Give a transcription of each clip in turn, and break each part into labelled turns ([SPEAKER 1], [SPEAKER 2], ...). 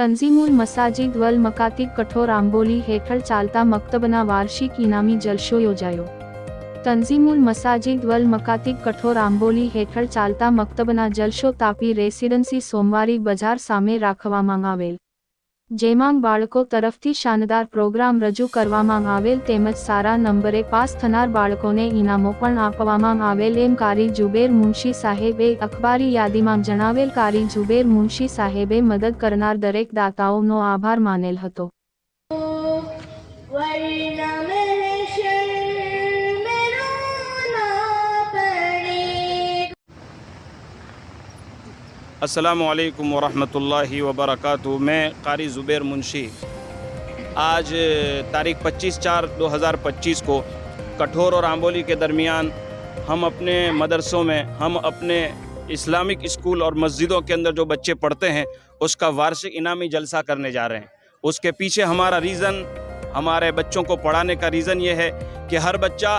[SPEAKER 1] તંઝીમુલ મસાજિદ વલ મકાતિબ કઠોર આંબોલી હેઠળ ચાલતા મક્તબના વાર્ષિક ઇનામી જલશો યોજાયો. તંઝીમુલ મસાજિદ વલ મકાતિબ કઠોર આંબોલી હેઠળ ચાલતા મક્તબના જલશો તાપી રેસિડન્સી સોમવારી બજાર સામે રાખવામાં આવેલ. જેમાં બાળકો તરફથી શાનદાર પ્રોગ્રામ રજૂ કરવામાં આવેલ તેમજ સારા નંબરે પાસ થનાર બાળકોને ઇનામો પણ આપવામાં આવેલ એમ કારી જુબેર મુનશી સાહેબે અખબારી યાદીમાં જણાવેલ કારી જુબેર મુનશી સાહેબે મદદ કરનાર દરેક દાતાઓનો આભાર માનેલ હતો.
[SPEAKER 2] अस्सलाम वालेकुम वरहमतुल्लाहि वबरकातुहू मैं कारी ज़ुबैर मुंशी। आज तारीख 25 चार 2025 को कठोर और आंबोली के दरमियान हम अपने मदरसों में, हम अपने इस्लामिक स्कूल और मस्जिदों के अंदर जो बच्चे पढ़ते हैं, उसका वार्षिक इनामी जलसा करने जा रहे हैं। उसके पीछे हमारा रीज़न हमारे बच्चों को पढ़ाने का रीज़न ये है कि हर बच्चा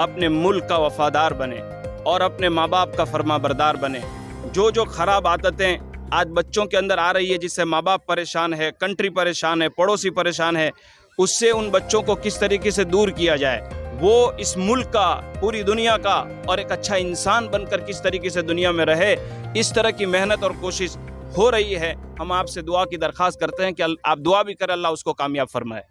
[SPEAKER 2] अपने मुल्क का वफादार बने और अपने माँ बाप का फर्मा बने। जो जो खराब आदतें आज बच्चों के अंदर आ रही है, जिससे माँ बाप परेशान है कंट्री परेशान है, पड़ोसी परेशान है, उससे उन बच्चों को किस तरीके से दूर किया जाए? वो इस मुल्क का, पूरी दुनिया का और एक अच्छा इंसान बनकर किस तरीके से दुनिया में रहे, इस तरह की मेहनत और कोशिश हो रही है। हम आपसे दुआ की दरख्वास्त करते हैं कि आप दुआ भी करें, अल्लाह उसको कामयाब फरमाए।